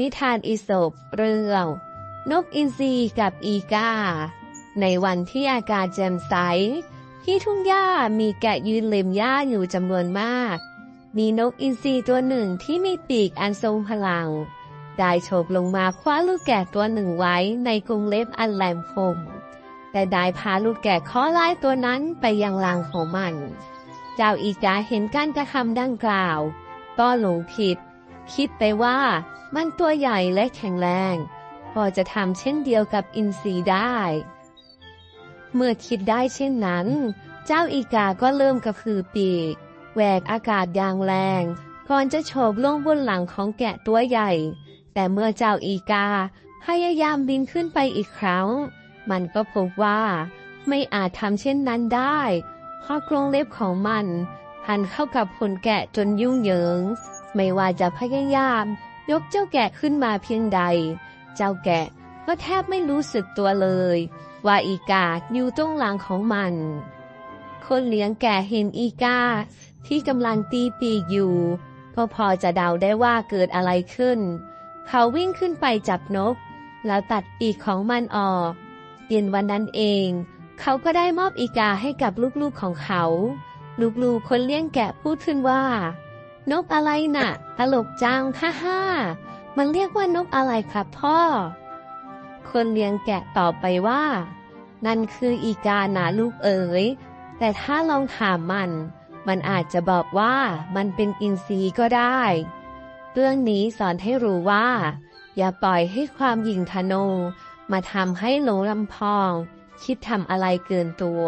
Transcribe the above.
นิทานอีสปเรื่อง นกอินทรีกับอีกา ในวันที่อากาศแจ่มใส ที่ทุ่งหญ้ามีแกะยืนเล็มหญ้าอยู่จำนวนมาก มีนกอินทรีตัวหนึ่งที่มีปีกอันทรงพลัง ได้โฉบลงมาคว้าลูกแกะตัวหนึ่งไว้ในกรงเล็บอันแหลมคม แต่ได้พาลูกแกะข้อร้ายตัวนั้นไปยังรังของมัน เจ้าอีกาเห็นการกระทำดังกล่าว ก็หลงผิด คิดไปว่ามันตัวใหญ่และแข็งแรง พอจะทำเช่นเดียวกับอินทรีได้ เมื่อคิดได้เช่นนั้น เจ้าอีกาก็เริ่มกระพือปีกแหวกอากาศอย่างแรง ก่อนจะโฉบลงบนหลังของแกะตัวใหญ่ แต่เมื่อเจ้าอีกาพยายามบินขึ้นไปอีกครั้ง มันก็พบว่า ไม่อาจทำเช่นนั้นได้ เพราะกรงเล็บของมันพันเข้ากับขนแกะจนยุ่งเหยิง ไม่ว่าจะพยายาม ยกเจ้าแกะขึ้นมาเพียงใด เจ้าแกะก็แทบไม่รู้สึกตัวเลย ว่าอีกาอยู่ตรงหลังของมัน คนเลี้ยงแกะเห็นอีกาที่กำลังตีปีกอยู่ ก็พอจะเดาได้ว่าเกิดอะไรขึ้น เขาวิ่งขึ้นไปจับนก แล้วตัดปีกของมันออกเย็นวันนั้นเอง เขาก็ได้มอบอีกาให้กับลูกๆของเขา ลูกๆคนเลี้ยงแกะพูดขึ้นว่า นกอะไรน่ะ ตลกจังฮ่าฮ่ามันเรียกว่านกอะไรครับพ่อ คนเลี้ยงแกะตอบไปว่า นั่นคืออีกาหนาลูกเอ๋ย แต่ถ้าลองถามมัน มันอาจจะบอกว่ามันเป็นอินทรีก็ได้ เรื่องนี้สอนให้รู้ว่า อย่าปล่อยให้ความหยิ่งทะนงมาทำให้หลงลำพอง คิดทำอะไรเกินตัว